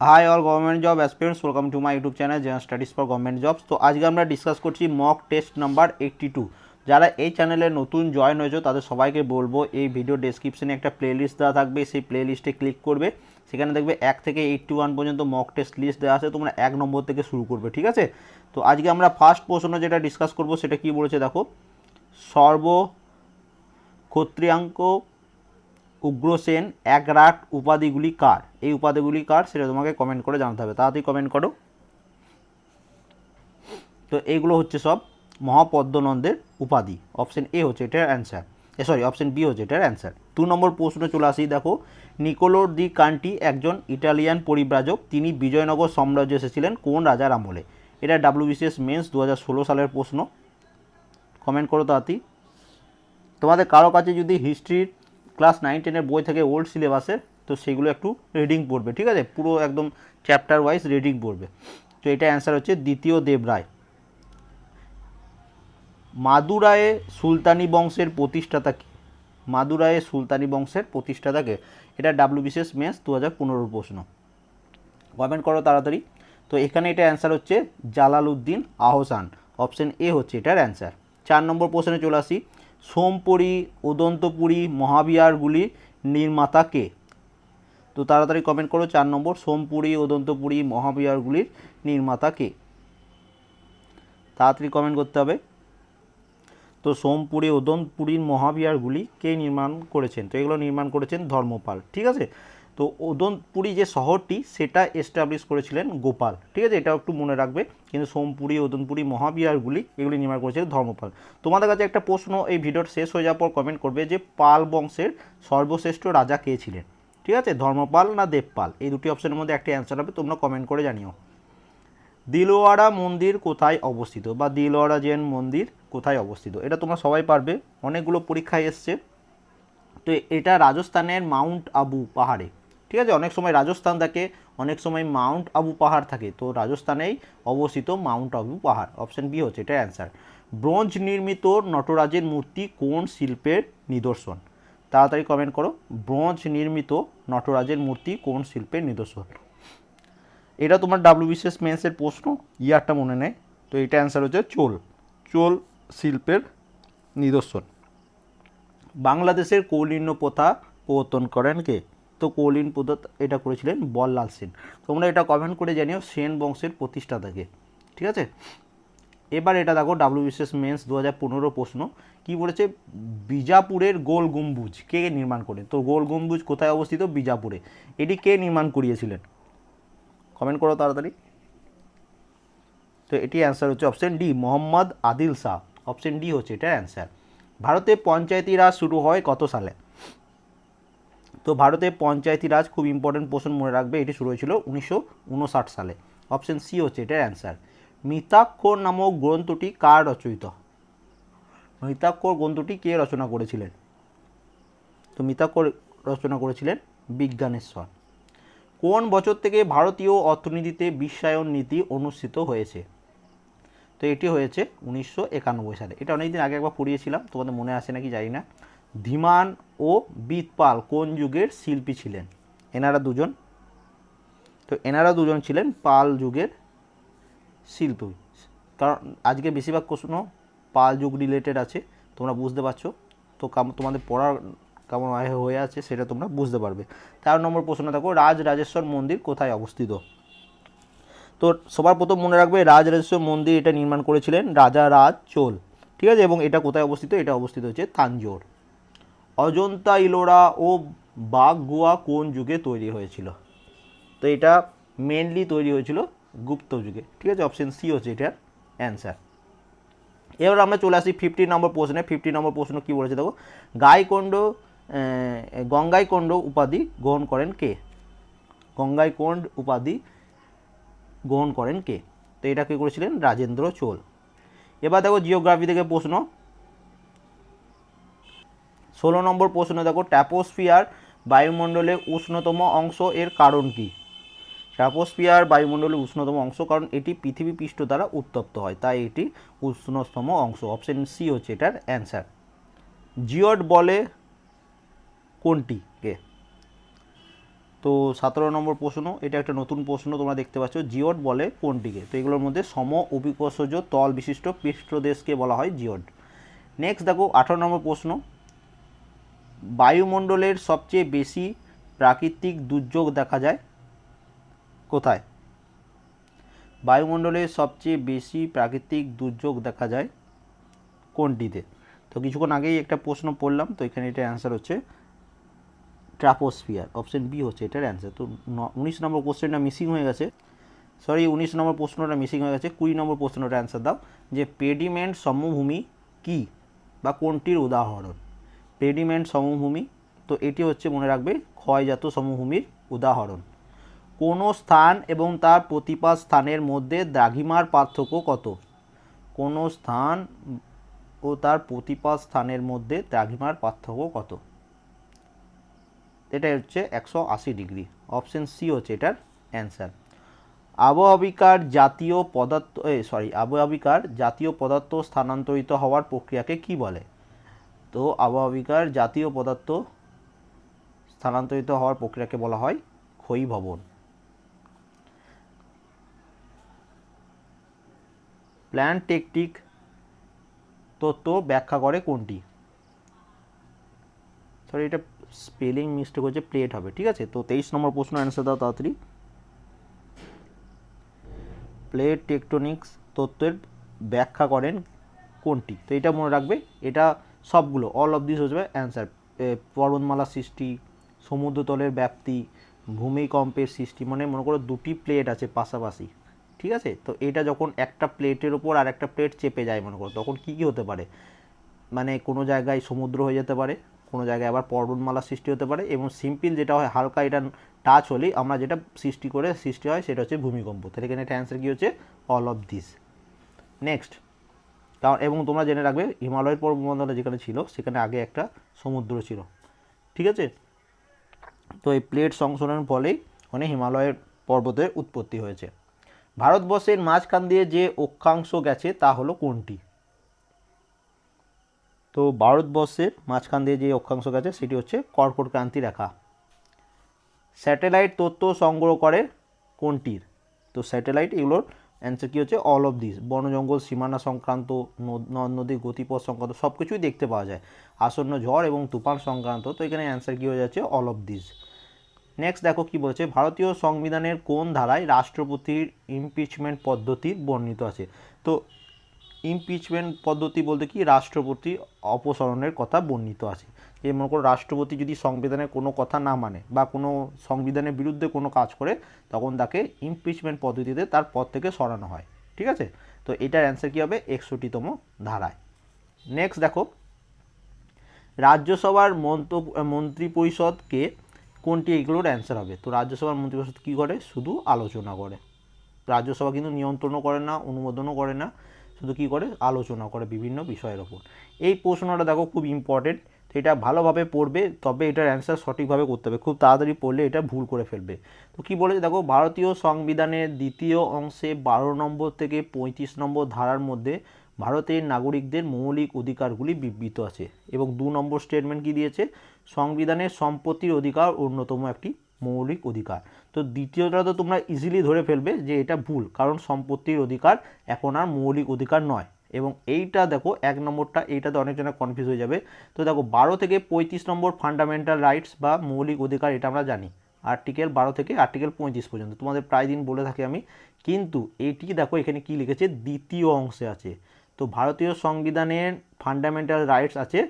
Hi all government job aspirants welcome to my YouTube channel general studies for government jobs তো আজকে আমরা discuss করছি mock test number eighty two যারা এই চ্যানেলে নতুন জয়েন হয়েছে, তাদের সবাইকে বলব, এই ভিডিও ডেসক্রিপশনে একটা প্লে লিস্ট দেওয়া থাকবে, সেই প্লে লিস্টে ক্লিক করবে। সেখানে দেখবে এক থেকে এইট্টি ওয়ান পর্যন্ত মক টেস্ট লিস্ট দেওয়া আছে, তোমরা এক নম্বর থেকে শুরু করবে, ঠিক আছে? তো আজকে আমরা ফার্স্ট প্রশ্ন যেটা ডিসকাস করব, সেটা কি বলেছে দেখো? সর্ব ক্ষত্রিয়াঙ্ক উগ্রসেন এক রাট উপাধিগুলি কার? এই উপাধিগুলি কার? সেটা তোমাকে কমেন্ট করে জানাতে হবে। তাড়াতাড়ি কমেন্ট করো। তো এইগুলো হচ্ছে সব মহাপদ্মনন্দের উপাধি। অপশন এ হচ্ছে এটার answer A sorry option B হচ্ছে এটার অ্যান্সার দু নম্বর প্রশ্ন চলে আসি, দেখো। নিকোলোর দি কান্টি একজন ইটালিয়ান পরিব্রাজক। তিনি বিজয়নগর সাম্রাজ্য এসেছিলেন কোন রাজার আমলে? এটা ডাব্লিউবিসিএস মেন্স দু হাজার ষোলো সালের প্রশ্ন। কমেন্ট করো তাড়াতাড়ি। তোমাদের কারও কাছে যদি হিস্ট্রির ক্লাস নাইন টেনের বই থেকে ওল্ড সিলেবাসের তো সেগুলো একটু রিডিং পড়বে, ঠিক আছে? পুরো একদম চ্যাপ্টার ওয়াইজ রিডিং পড়বে। তো এটা অ্যান্সার হচ্ছে দ্বিতীয় দেবরায় মাদুরায়ে সুলতানি বংশের প্রতিষ্ঠাতা কে? মাদুরায়ে সুলতানি বংশের প্রতিষ্ঠাতা কে? এটা ডাব্লিউবিসিএস মেন্স দু হাজার পনেরোর প্রশ্ন। কমেন্ট করো তাড়াতাড়ি। তো এখানে এটা অ্যান্সার হচ্ছে জালালউদ্দিন আহসান। অপশন এ হচ্ছে এটার অ্যান্সার। চার নম্বর প্রশ্নে চলে আসি। সোমপুরী, উদন্তপুরী, মহাবিহারগুলি নির্মাতা কে তো তাড়াতাড়ি কমেন্ট করো, চার নম্বর, সোমপুরী, উদন্তপুরী, মহাবিহারগুলির নির্মাতা কে তাড়াতাড়ি কমেন্ট করতে হবে। তো সোমপুরী উদন্তপুরীর মহাবিহারগুলি কে নির্মাণ করেছেন? তো এগুলো নির্মাণ করেছেন ধর্মপাল, ঠিক আছে? তো ওদনপুরী যে শহরটি, সেটা এস্টাবলিশ করেছিলেন গোপাল। ঠিক আছে? এটাও একটু মনে রাখবে। কিন্তু সোমপুরী, ওদনপুরী, মহাবিহারগুলি এগুলি নির্মাণ করেছিলেন ধর্মপাল। তোমাদের কাছে একটা প্রশ্ন, এই ভিডিওর শেষ হয়ে যাওয়ার পর কমেন্ট করবে যে পাল বংশের সর্বশ্রেষ্ঠ রাজা কে ছিলেন? ঠিক আছে? ধর্মপাল না দেবপাল? এই দুটি অপশনের মধ্যে একটি অ্যান্সার হবে, তোমরা কমেন্ট করে জানিও। দিলওয়াড়া মন্দির কোথায় অবস্থিত? বা দিলওয়াড়া জেন মন্দির কোথায় অবস্থিত? এটা তোমরা সবাই পারবে। অনেকগুলো পরীক্ষায় এসছে। তো এটা রাজস্থানের মাউন্ট আবু পাহাড়ে। ঠিক আছে? অনেক সময় রাজস্থান থাকে, অনেক সময় মাউন্ট আবু পাহাড় থাকে। তো রাজস্থানেই অবস্থিত মাউন্ট আবু পাহাড়। অপশন বি হচ্ছে এটা অ্যান্সার। ব্রোঞ্জ নির্মিত নটরাজের মূর্তি কোন শিল্পের নিদর্শন? তাড়াতাড়ি কমেন্ট করো। ব্রোঞ্জ নির্মিত নটরাজের মূর্তি কোন শিল্পের নিদর্শন? এটা তোমার ডাব্লিউবিসিএস মেন্সের প্রশ্ন। ইয়ারটা মনে নেয় তো এটা অ্যান্সার হচ্ছে চোল। চোল শিল্পের নিদর্শন। বাংলাদেশের কৌলিন্য প্রথা প্রবর্তন করেন কে? কৌলিন প্রথা এটা করেছিলেন বল্লাল সেন। তোমরা এটা কমেন্ট করে জানিও সেন বংশের প্রতিষ্ঠাতাকে, ঠিক আছে? এবার এটা দেখো ডাব্লিউবিসিএস মেন্স দু হাজার পনেরো প্রশ্ন, কী বলেছে? বিজাপুরের গোল গম্বুজ কে নির্মাণ করেন? তো গোল গম্বুজ কোথায় অবস্থিত? বিজাপুরে। এটি কে নির্মাণ করিয়েছিলেন? কমেন্ট করো তাড়াতাড়ি। তো এটি অ্যান্সার হচ্ছে option D Mohammad Adil Shah. Option D হচ্ছে এটা অ্যান্সার ভারতে পঞ্চায়েতি রাজ শুরু হয় কত সালে? তো ভারতে পঞ্চায়েতি রাজ খুব ইম্পর্টেন্ট প্রশ্ন মনে রাখবে, এটি শুরু হয়েছিল উনিশশো উনষাট সালে। অপশন সি হচ্ছে এটার অ্যান্সার মিতাক্ষর নামক গ্রন্থটি কার রচয়িত? মিতাক্ষর গ্রন্থটি কে রচনা করেছিলেন? তো মিতাক্ষর রচনা করেছিলেন বিজ্ঞানেশ্বর। কোন বছর থেকে ভারতীয় অর্থনীতিতে বিশ্বায়ন নীতি অনুষ্ঠিত হয়েছে? তো এটি হয়েছে উনিশশো একানব্বই সালে। এটা অনেকদিন আগে একবার পড়িয়েছিলাম, তোমাদের মনে আসে নাকি জানি না। ধীমান ও বিদপাল কোন যুগের শিল্পী ছিলেন? এনারা দুজন। তো এনারা দুজন ছিলেন পাল যুগের শিল্পী। কারণ আজকে বেশিরভাগ প্রশ্ন পাল যুগ রিলেটেড আছে, তোমরা বুঝতে পারছ। তো তোমাদের পড়ার কেমন হয়ে আছে সেটা তোমরা বুঝতে পারবে। তেরো নম্বর প্রশ্ন দেখো, রাজ রাজেশ্বর মন্দির কোথায় অবস্থিত? তো সবার প্রথম মনে রাখবে, রাজ রাজেশ্বর মন্দির এটা নির্মাণ করেছিলেন রাজা রাজ চোল। ঠিক আছে? এবং এটা কোথায় অবস্থিত? এটা অবস্থিত হচ্ছে তাঞ্জোর। অজন্তা ইলোরা ও বাগগুয়া কোন যুগে তৈরি হয়েছিল? তো এটা মেনলি তৈরি হয়েছিল গুপ্ত যুগে। ঠিক আছে? অপশন সি হচ্ছে এটার অ্যান্সার এবার আমরা চলে আসি ফিফটি নম্বর প্রশ্নে। ফিফটি নম্বর প্রশ্ন কী বলেছে দেখো? গাইকণ্ড গঙ্গাইকণ্ড উপাধি গ্রহণ করেন কে? গঙ্গাইকণ্ড উপাধি গ্রহণ করেন কে? তো এটা কে করেছিলেন? রাজেন্দ্র চোল। এবার দেখো জিওগ্রাফি থেকে প্রশ্ন। ষোলো নম্বর প্রশ্ন, দেখো, ট্যাপোস্ফিয়ার বায়ুমণ্ডলে উষ্ণতম অংশ এর কারণ কি? ট্রাপোস্ফিয়ার বায়ুমণ্ডলের উষ্ণতম অংশ, কারণ এটি পৃথিবী পৃষ্ঠ দ্বারা উত্তপ্ত হয়, তাই এটি উষ্ণতম অংশ। অপশন সি হচ্ছে এটার অ্যান্সার। জিওড বলে কোনটিকে? তো সতেরো নম্বর প্রশ্ন, এটা একটা নতুন প্রশ্ন, তোমরা দেখতে পাচ্ছ, জিওড বলে কোনটিকে? তো এগুলোর মধ্যে সম অভিকর্ষজ তল বিশিষ্ট পৃষ্ঠদেশকে বলা হয় জিওড। নেক্সট দেখো, আঠারো নম্বর প্রশ্ন বায়ুমণ্ডলের সবচেয়ে বেশি প্রাকৃতিক দুর্যোগ দেখা যায় কোথায়? বায়ুমণ্ডলের সবচেয়ে বেশি প্রাকৃতিক দুর্যোগ দেখা যায় কোনটিতে? তো কিছুক্ষণ আগেই একটা প্রশ্ন পড়লাম, তো এখানে এটা অ্যান্সার হচ্ছে ট্রাপোস্ফিয়ার। অপশন বি হচ্ছে এটার অ্যান্সার তো উনিশ নম্বর কোশ্চেনটা মিসিং হয়ে গেছে। সরি উনিশ নম্বর প্রশ্নটা মিসিং হয়ে গেছে। কুড়ি নম্বর প্রশ্নটা অ্যান্সার দাও যে পেডিমেন্ট সমভূমি কি বা কোনটির উদাহরণ? পেডিমেন্ট সমভূমি, তো এটি হচ্ছে মনে রাখবে ক্ষয়জাত সমভূমির উদাহরণ। কোনো স্থান এবং তার প্রতিপাদ স্থানের মধ্যে দ্রাঘিমার পার্থক্য কত? কোনো স্থান ও তার প্রতিপাদ স্থানের মধ্যে দ্রাঘিমার পার্থক্য কত? এটা হচ্ছে একশো আশি ডিগ্রি। অপশন সি হচ্ছে এটার অ্যান্সার। আবহাবিকার জাতীয় পদার্থ সরি আবহাবিকার জাতীয় পদার্থ স্থানান্তরিত হওয়ার প্রক্রিয়াকে কি বলে? তো আবহাবিকার জাতীয় পদার্থ স্থানান্তরিত হওয়ার প্রক্রিয়াকে বলা হয় ক্ষয়ীভবন প্ল্যান টেকটিক তত্ত্ব ব্যাখ্যা করে কোনটি? সরি এটা স্পেলিং মিস্টেক হচ্ছে প্লেট হবে, ঠিক আছে? তো তেইশ নম্বর প্রশ্ন অ্যান্সার দাও তাড়াতাড়ি। প্লেট টেকটনিক্স তত্ত্বের ব্যাখ্যা করেন কোনটি? তো এটা মনে রাখবে, এটা সবগুলো অল অফ দিস হচ্ছে অ্যান্সার পর্বতমালা সৃষ্টি, সমুদ্রতলের ব্যাপ্তি, ভূমিকম্পের সৃষ্টি মানে মনে করো দুটি প্লেট আছে পাশাপাশি, ঠিক আছে? তো এটা যখন একটা প্লেটের ওপর আর একটা প্লেট চেপে যায় মনে করো, তখন কী কী হতে পারে? মানে কোনো জায়গায় সমুদ্র হয়ে যেতে পারে, কোনো জায়গায় আবার পর্বতমালা সৃষ্টি হতে পারে এবং সিম্পল যেটা হয়, হালকা এটা টাচ হলেই আমরা যেটা সৃষ্টি করে সৃষ্টি হয় সেটা হচ্ছে ভূমিকম্প। তাহলে এখানে এটা অ্যান্সার কী হচ্ছে? অল অফ দিস নেক্সট কারণ এবং তোমরা জেনে রাখবে, হিমালয়ের পর্বতমালা যেখানে ছিল, সেখানে আগে একটা সমুদ্র ছিল। ঠিক আছে? তো এই প্লেট সংশোধনের ফলেই মানে হিমালয়ের পর্বতের উৎপত্তি হয়েছে। ভারতবর্ষের মাঝখান দিয়ে যে অক্ষাংশ গেছে, তা হলো কোনটি? তো ভারতবর্ষের মাঝখান দিয়ে যে অক্ষাংশ গেছে, সেটি হচ্ছে কর্কট ক্রান্তি রেখা। স্যাটেলাইট তথ্য সংগ্রহ করে কোনটির? তো স্যাটেলাইট এগুলোর অ্যান্সার কী হচ্ছে? অল অফ দিস বন, জঙ্গল, সীমানা সংক্রান্ত, নদ, নদী গতিপথ সংক্রান্ত সব কিছুই দেখতে পাওয়া যায়। আসন্ন ঝড় এবং তুফান সংক্রান্ত। তো এখানে অ্যান্সার কী হয়ে যাচ্ছে? অল অফ দিস নেক্সট দেখো কি বলছে? ভারতীয় সংবিধানের কোন ধারায় রাষ্ট্রপতির ইমপিচমেন্ট পদ্ধতি বর্ণিত আছে? তো ইমপিচমেন্ট পদ্ধতি বলতে কি? রাষ্ট্রপতি অপসারণের কথা বর্ণিত আছে। যে মনে করো রাষ্ট্রপতি যদি সংবিধানের কোনো কথা না মানে বা কোনো সংবিধানের বিরুদ্ধে কোনো কাজ করে, তখন তাকে ইমপিচমেন্ট পদ্ধতিতে তার পদ থেকে সরানো হয়। ঠিক আছে? তো এটার অ্যান্সার কী হবে? একষট্টিতম ধারায়। নেক্সট দেখো। রাজ্যসভার মন্ত্র পরিষদকে কোনটি এগুলোর অ্যান্সার হবে? তো রাজ্যসভার মন্ত্রী পরিষদ কী করে? শুধু আলোচনা করে। রাজ্যসভা কিন্তু নিয়ন্ত্রণও করে না, অনুমোদনও করে না, শুধু কী করে? আলোচনা করে বিভিন্ন বিষয়ের ওপর। এই প্রশ্নটা দেখো খুব ইম্পর্টেন্ট এটা ভালোভাবে পড়বে, তবে এটার অ্যান্সার সঠিকভাবে করতে হবে। খুব তাড়াতাড়ি পড়লে এটা ভুল করে ফেলবে। তো কী বলেছে দেখো, ভারতীয় সংবিধানের দ্বিতীয় অংশে বারো নম্বর থেকে পঁয়ত্রিশ নম্বর ধারার মধ্যে ভারতের নাগরিকদের মৌলিক অধিকারগুলি বিবৃত আছে এবং দু নম্বর স্টেটমেন্ট কি দিয়েছে? সংবিধানের সম্পত্তির অধিকার অন্যতম একটি মৌলিক অধিকার। তো দ্বিতীয়টা তো তোমরা ইজিলি ধরে ফেলবে যে এটা ভুল, কারণ সম্পত্তির অধিকার এখন আর মৌলিক অধিকার নয়। এবং এইটা দেখো, এক নম্বরটা, এইটাতে অনেকজনের কনফিউজ হয়ে যাবে। তো দেখো, বারো থেকে পঁয়ত্রিশ নম্বর ফান্ডামেন্টাল রাইটস বা মৌলিক অধিকার, এটা আমরা জানি। আর্টিকেল বারো থেকে আর্টিকেল পঁয়ত্রিশ পর্যন্ত, তোমাদের প্রায় দিন বলে থাকি আমি। কিন্তু এইটি দেখো, এখানে কি লিখেছে? দ্বিতীয় অংশে আছে। তো ভারতীয় সংবিধানের ফান্ডামেন্টাল রাইটস আছে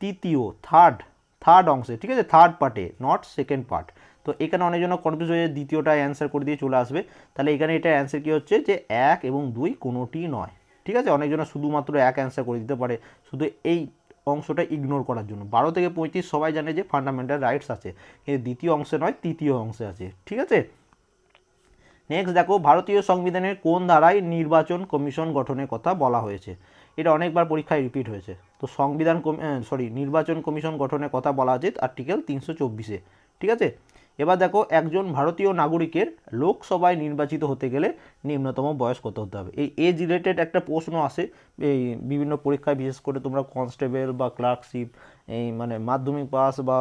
তৃতীয় থার্ড থার্ড অংশে, ঠিক আছে? থার্ড পার্টে নট সেকেন্ড পার্ট তো এখানে অনেকজন কনফিউজ হয়ে দ্বিতীয়টা অ্যান্সার করে দিয়ে চলে আসবে। তাহলে এখানে এটা অ্যান্সার কী হচ্ছে? যে এক এবং দুই কোনোটি নয়। ঠিক আছে? অনেকজন শুধুমাত্র এক অ্যান্সার করে দিতে পারে। শুধু এই অংশটা ইগনোর করার জন্য। বারো থেকে পঁয়ত্রিশ সবাই জানে যে ফান্ডামেন্টাল রাইটস আছে। কিন্তু দ্বিতীয় অংশে নয়, তৃতীয় অংশে আছে। ঠিক আছে? নেক্সট দেখো, ভারতীয় সংবিধানের কোন ধারায় নির্বাচন কমিশন গঠনের কথা বলা হয়েছে? এটা অনেকবার পরীক্ষায় রিপিট হয়েছে। তো সংবিধান সরি নির্বাচন কমিশন গঠনের কথা বলা আছে আর্টিকেল তিনশো চব্বিশে। ঠিক আছে? এবার দেখো, একজন ভারতীয় নাগরিকের লোকসভায় নির্বাচিত হতে গেলে নিম্নতম বয়স কত হতে হবে? এই এজ রিলেটেড একটা প্রশ্ন আসে, এই বিভিন্ন পরীক্ষায় বিশেষ করে তোমরা কনস্টেবল বা ক্লার্কশিপ এই মানে মাধ্যমিক পাস বা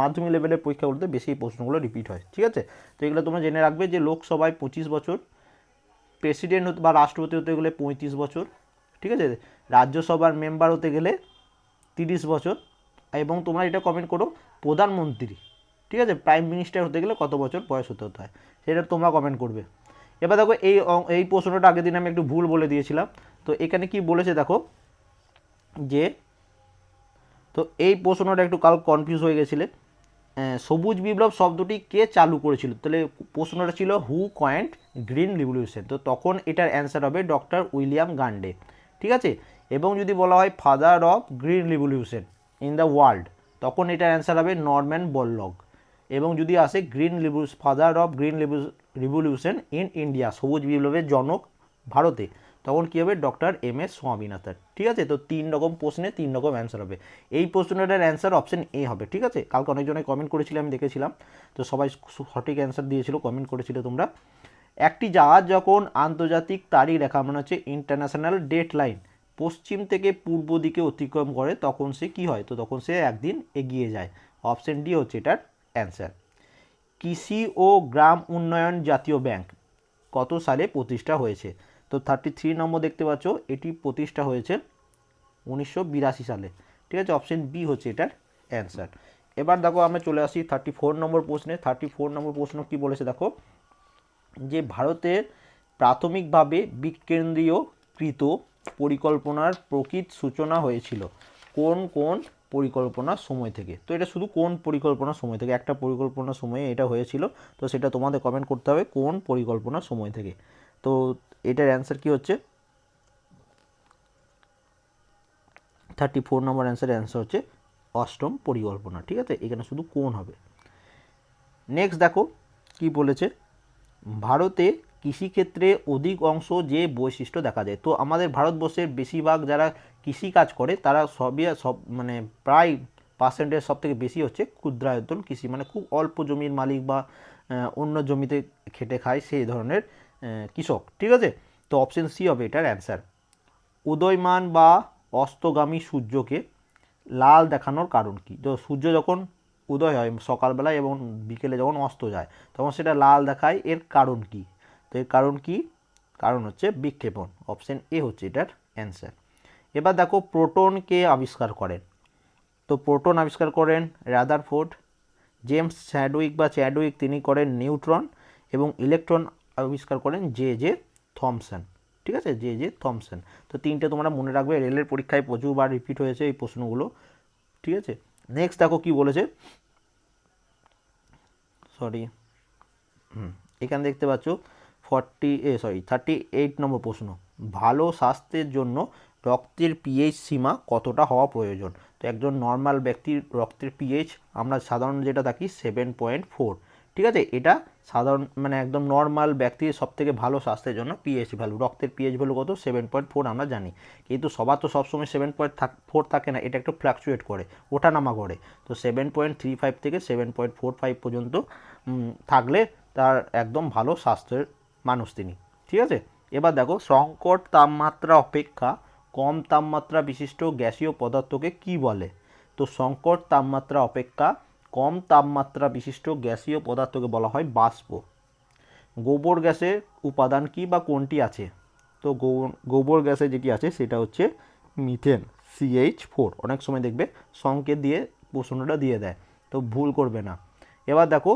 মাধ্যমিক লেভেলের পরীক্ষাগুলোতে বেশি এই প্রশ্নগুলো রিপিট হয়, ঠিক আছে? তো এগুলো তোমরা জেনে রাখবে যে লোকসভায় পঁচিশ বছর প্রেসিডেন্ট হতে বা রাষ্ট্রপতি হতে গেলে পঁয়ত্রিশ বছর, ঠিক আছে? রাজ্যসভার মেম্বার হতে গেলে তিরিশ বছর, এবং তোমরা এটা কমেন্ট করো, প্রধানমন্ত্রী ঠিক আছে? প্রাইম মিনিস্টার হতে গেলে কত বছর বয়স হতে হতে হয়? সেটা তোমরা কমেন্ট করবে। এবার দেখো, এই এই প্রশ্নটা আগের দিন আমি একটু ভুল বলে দিয়েছিলাম। তো এখানে কি বলেছে দেখো, যে, তো এই প্রশ্নটা একটু কাল কনফিউজ হয়ে গেছিলে। সবুজ বিপ্লব শব্দটি কে চালু করেছিল? তাহলে প্রশ্নটা ছিল হু কয়েন্ট গ্রিন রিভলিউশন তো তখন এটার অ্যান্সার হবে ডক্টর উইলিয়াম গান্ডে। ঠিক আছে? এবং যদি বলা হয় father of green revolution in the world তখন এটার অ্যান্সার হবে নরম্যান বল্লগ এবং যদি আসে green father of green revolution in India, সবুজ বিপ্লবের জনক ভারতে, তখন কী হবে? Doctor M S Swaminathan. ঠিক আছে? তো তিন রকম প্রশ্নে, তিন রকম অ্যান্সার হবে। এই প্রশ্নটার অ্যান্সার অপশন এ হবে। ঠিক আছে? কালকে অনেকজনে কমেন্ট করেছিল, আমি দেখেছিলাম। তো সবাই সঠিক অ্যান্সার দিয়েছিল কমেন্ট করেছিল তোমরা। একটি জাহাজ যখন আন্তর্জাতিক তারিখ রেখা মানে হচ্ছে ইন্টারন্যাশনাল ডেট লাইন পশ্চিম থেকে পূর্ব দিকে অতিক্রম করে, তখন সে কি হয়? তো তখন সে একদিন এগিয়ে যায়। অপশন ডি হচ্ছে এটার অ্যান্সার। কৃষি ও গ্রাম উন্নয়ন জাতীয় ব্যাংক, কত সালে প্রতিষ্ঠা হয়েছে? তো থার্টি থ্রি নম্বর দেখতে পাচ্ছ, এটি প্রতিষ্ঠা হয়েছে উনিশশো বিরাশি সালে। ঠিক আছে অপশন বি হচ্ছে এটার অ্যান্সার। এবার দেখো আমরা চলে আসি থার্টি ফোর নম্বর প্রশ্নে। থার্টি ফোর নম্বর প্রশ্ন কী বলেছে দেখো? যে ভারতের প্রাথমিকভাবে বিকেন্দ্রীয়কৃত পরিকল্পনার প্রকৃত সূচনা হয়েছিল। কোন কোন পরিকল্পনার সময় থেকে। তো এটা শুধু কোন পরিকল্পনার সময় থেকে? একটা পরিকল্পনার সময়ে এটা হয়েছিল, তো সেটা তোমাদের কমেন্ট করতে হবে কোন পরিকল্পনার সময় থেকে। তো এটার অ্যান্সার কি হচ্ছে? Thirty four number answer answer হচ্ছে অষ্টম পরিকল্পনা, ঠিক আছে? এখানে শুধু কোন হবে। নেক্সট দেখো কি বলেছে, ভারতে কৃষিক্ষেত্রে অধিক অংশ যে বৈশিষ্ট্য দেখা যায়। তো আমাদের ভারতবর্ষের বেশিরভাগ যারা কৃষি কাজ করে, তারা সবই, সব মানে প্রায় পার্সেন্টেজ সব থেকে বেশি হচ্ছে ক্ষুদ্রায়তন কৃষি। মানে খুব অল্প জমির মালিক বা অন্য জমিতে খেটে খায় সেই ধরনের কৃষক। ঠিক আছে? তো অপশন সি হবে এটার অ্যান্সার উদয়মান বা অস্তগামী সূর্যকে লাল দেখানোর কারণ কি? তো সূর্য যখন উদয় হয় সকালবেলায় এবং বিকেলে যখন অস্ত যায়, তখন সেটা লাল দেখায়। এর কারণ কি? তো এর কারণ কি? কারণ হচ্ছে বিক্ষেপণ। অপশন এ হচ্ছে এটার অ্যান্সার এবার দেখো প্রোটনকে আবিষ্কার করেন। তো প্রোটন আবিষ্কার করেন রাদার ফোর্ড জেমস চ্যাডউইক বা চ্যাডউইক তিনি করেন নিউট্রন এবং ইলেকট্রন আবিষ্কার করেন জে জে থমসন। ঠিক আছে? J J Thomson. তো তিনটে তোমরা মনে রাখবে, রেলের পরীক্ষায় প্রচুরবার রিপিট হয়েছে এই প্রশ্নগুলো। ঠিক আছে? নেক্সট দেখো কি বলেছে। সরি হুম, এখানে দেখতে পাচ্ছ forty uh sorry thirty eight number প্রশ্ন। ভালো স্বাস্থ্যের জন্য রক্তের পিএইচ সীমা কতটা হওয়া প্রয়োজন? তো একজন নর্মাল ব্যক্তির রক্তের পিএইচ আমরা সাধারণ যেটা থাকি সেভেন পয়েন্ট ফোর ঠিক আছে? এটা সাধারণ মানে একদম নর্মাল ব্যক্তির সব থেকে ভালো স্বাস্থ্যের জন্য পিএইচ ভ্যালু রক্তের পিএইচ ভ্যালু কত? সেভেন পয়েন্ট ফোর আমরা জানি। কিন্তু সবার তো সবসময় সেভেন পয়েন্ট ফোর থাকে না, এটা একটু ফ্ল্যাকচুয়েট করে ওঠানামা করে। তো সেভেন পয়েন্ট থ্রি ফাইভ থেকে সেভেন পয়েন্ট ফোর ফাইভ পর্যন্ত থাকলে তার একদম ভালো স্বাস্থ্যের মানুষ তিনি, ঠিক আছে? এবার দেখো সংকট তাপমাত্রা অপেক্ষা কম তাপমাত্রা বিশিষ্ট গ্যাসীয় পদার্থকে কি বলে? তো সংকট, তাপমাত্রা অপেক্ষা, কম তাপমাত্রা বিশিষ্ট গ্যাসীয় পদার্থকে বলা হয় বাষ্প। গোবর গ্যাসের উপাদান কি বা কোনটি আছে? তো গোবর গ্যাসে যেটি আছে সেটা হচ্ছে মিথেন সিএইচ ফোর। অনেক সময় দেখবে সংকেত দিয়ে প্রশ্নটা দিয়ে দেয়, তো ভুল করবে না। এবার দেখো,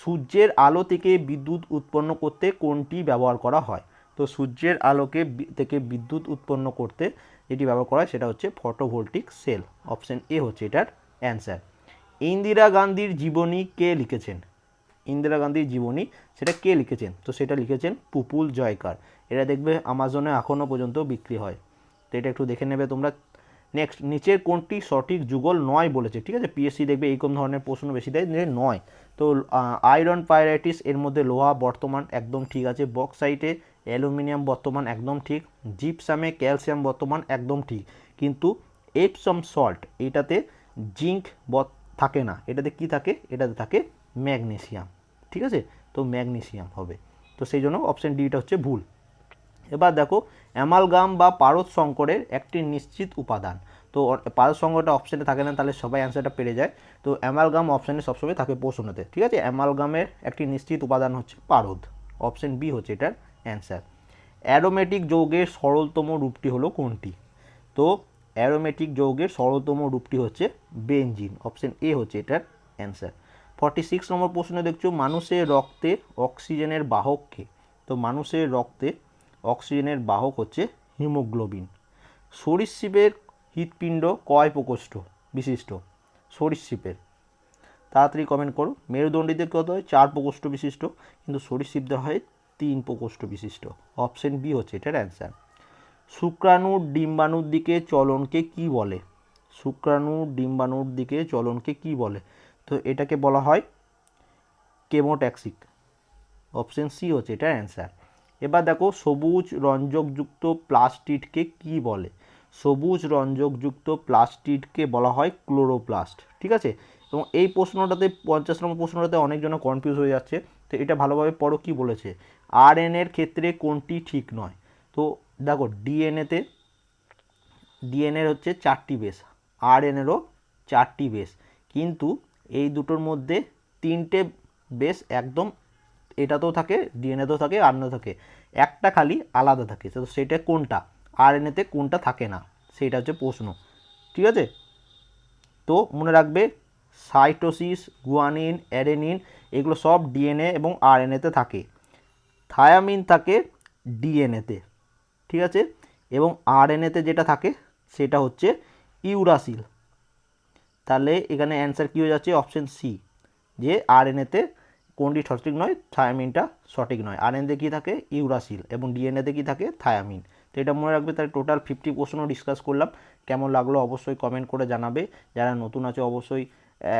সূর্যের আলো থেকে বিদ্যুৎ উৎপন্ন করতে কোনটি ব্যবহার করা হয়? তো সূর্যের আলোকে থেকে বিদ্যুৎ উৎপন্ন করতে যেটি ব্যবহার করা হয় সেটা হচ্ছে ফটোভোল্টিক সেল। অপশন এ হচ্ছে এটার অ্যান্সার। ইন্দিরা গান্ধীর জীবনী কে লিখেছেন? ইন্দিরা গান্ধীর জীবনী, সেটা কে লিখেছেন? তো সেটা লিখেছেন পুপুল জয়কার। এটা দেখবে আমাজনে এখনও পর্যন্ত বিক্রি হয়। তো এটা একটু দেখে নেবে তোমরা। নেক্সট, নিচের কোনটি সঠিক যুগল নয় বলেছে, ঠিক আছে? পিএসসি দেখবে এইরকম ধরনের প্রশ্ন বেশি দেয় যে নয়। তো আয়রন পাইরাইটিস এর মধ্যে লোহা বর্তমান একদম ঠিক আছে বক্সাইটে অ্যালুমিনিয়াম বর্তমান একদম ঠিক, জিপসামে ক্যালসিয়াম বর্তমান একদম ঠিক। কিন্তু এপসম সল্ট, এটাতে জিঙ্ক থাকে না। এটাতে কি থাকে? এটাতে থাকে ম্যাগনেসিয়াম। ঠিক আছে? তো ম্যাগনেসিয়াম হবে। তো সেই জন্য অপশন ডিটা হচ্ছে ভুল। এবার দেখো, অ্যামালগাম বা পারদ সংকরের একটি নিশ্চিত উপাদান। তো পারদ সংঘটা অপশানে থাকে না, তাহলে সবাই অ্যান্সারটা পেরে যায়। তো অ্যামালগাম অপশানে সবসময় থাকে প্রশ্নতে। ঠিক আছে? অ্যামালগামের একটি নিশ্চিত উপাদান হচ্ছে পারদ। অপশান বি হচ্ছে এটার। অ্যান্সার অ্যারোমেটিক যৌগের সরলতম রূপটি হলো কোনটি? তো অ্যারোমেটিক যৌগের সরলতম রূপটি হচ্ছে বেনজিন অপশন এ হচ্ছে এটার অ্যান্সার ফর্টি সিক্স নম্বর প্রশ্নে দেখছ, মানুষের রক্তে অক্সিজেনের বাহক কে? তো মানুষের রক্তে অক্সিজেনের বাহক হচ্ছে হিমোগ্লোবিন সরীসৃপের হৃৎপিণ্ড কয় প্রকোষ্ঠ? বিশিষ্ট। সরীসৃপের। তাড়াতাড়ি কমেন্ট করো। মেরুদণ্ডীদের কত হয়? চার প্রকোষ্ঠ বিশিষ্ট। কিন্তু সরীসৃপদের হয় তিন প্রকোষ্ঠ বিশিষ্ট। অপশন বি হচ্ছে এটার অ্যান্সার শুক্রাণুর ডিম্বাণুর দিকে চলনকে কি বলে? শুক্রাণুর ডিম্বাণুর দিকে চলনকে কি বলে? তো এটাকে বলা হয় কেমোট্যাক্সিক। অপশন সি হচ্ছে এটার অ্যান্সার এবার দেখো সবুজ রঞ্জকযুক্ত প্লাস্টিডকে কি বলে? সবুজ রঞ্জকযুক্ত প্লাস্টিডকে বলা হয় ক্লোরোপ্লাস্ট। ঠিক আছে? এবং এই প্রশ্নটাতে, পঞ্চাশ নম্বর প্রশ্নটাতে অনেকজন কনফিউজ হয়ে যাচ্ছে। তো এটা ভালোভাবে পড়ো কি বলেছে? আর এর ক্ষেত্রে কোনটি ঠিক নয়? তো দেখো ডিএনএতে ডিএনএর হচ্ছে চারটি বেস আর এনেরও চারটি বেস কিন্তু এই দুটোর মধ্যে তিনটে বেস একদম এটাতেও থাকে ডিএনএতেও থাকে আর থাকে। একটা খালি আলাদা থাকে, তো সেটা কোনটা? আর এনএতে কোনটা থাকে না? সেইটা হচ্ছে প্রশ্ন। ঠিক আছে? তো মনে রাখবে সাইটোসিস গুয়ানিন অ্যাডেনিন এগুলো সব ডিএনএ এবং আরএনএতে থাকে। থায়ামিন থাকে ডিএনএতে ঠিক আছে? এবং আরএনএতে যেটা থাকে, সেটা হচ্ছে ইউরাসিল। তাহলে এখানে অ্যান্সার কী হয়ে যাচ্ছে? অপশন সি, যে আরএনএতে কোনটি সঠিক নয়, থায়ামিনটা সঠিক নয়। আরএনএতে কী থাকে? ইউরাসিল। এবং ডিএনএতে কী থাকে? থায়ামিন। তো এটা মনে রাখবে, তাহলে টোটাল ফিফটি প্রশ্ন ডিসকাস করলাম। কেমন লাগল অবশ্যই কমেন্ট করে জানাবে। যারা নতুন আছে, অবশ্যই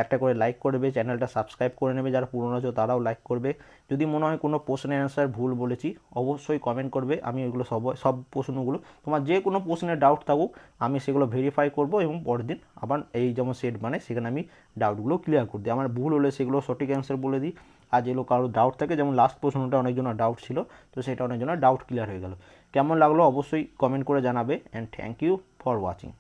একটা করে লাইক করবে চ্যানেলটা সাবস্ক্রাইব করে নেবে, যারা পুরনো আছে তারাও লাইক করবে। যদি মনে হয় কোনো প্রশ্নের অ্যান্সার ভুল বলেছি, অবশ্যই কমেন্ট করবে, আমি ওইগুলো সব সব প্রশ্নগুলো, তোমার যে কোনো প্রশ্নের ডাউট থাকুক, আমি সেগুলো ভেরিফাই করব এবং পরের দিন আবার এই যেমন সেট মানে সেখানে আমি ডাউটগুলো ক্লিয়ার করে দিই। আমার ভুল হলে সেগুলো সঠিক অ্যান্সার বলে দিই। আর যেগুলো কারোর ডাউট থাকে, যেমন লাস্ট প্রশ্নটা অনেকজনের ডাউট ছিল, তো সেটা অনেকজনের ডাউট ক্লিয়ার হয়ে গেল। কেমন লাগল অবশ্যই কমেন্ট করে জানাবে and thank you for watching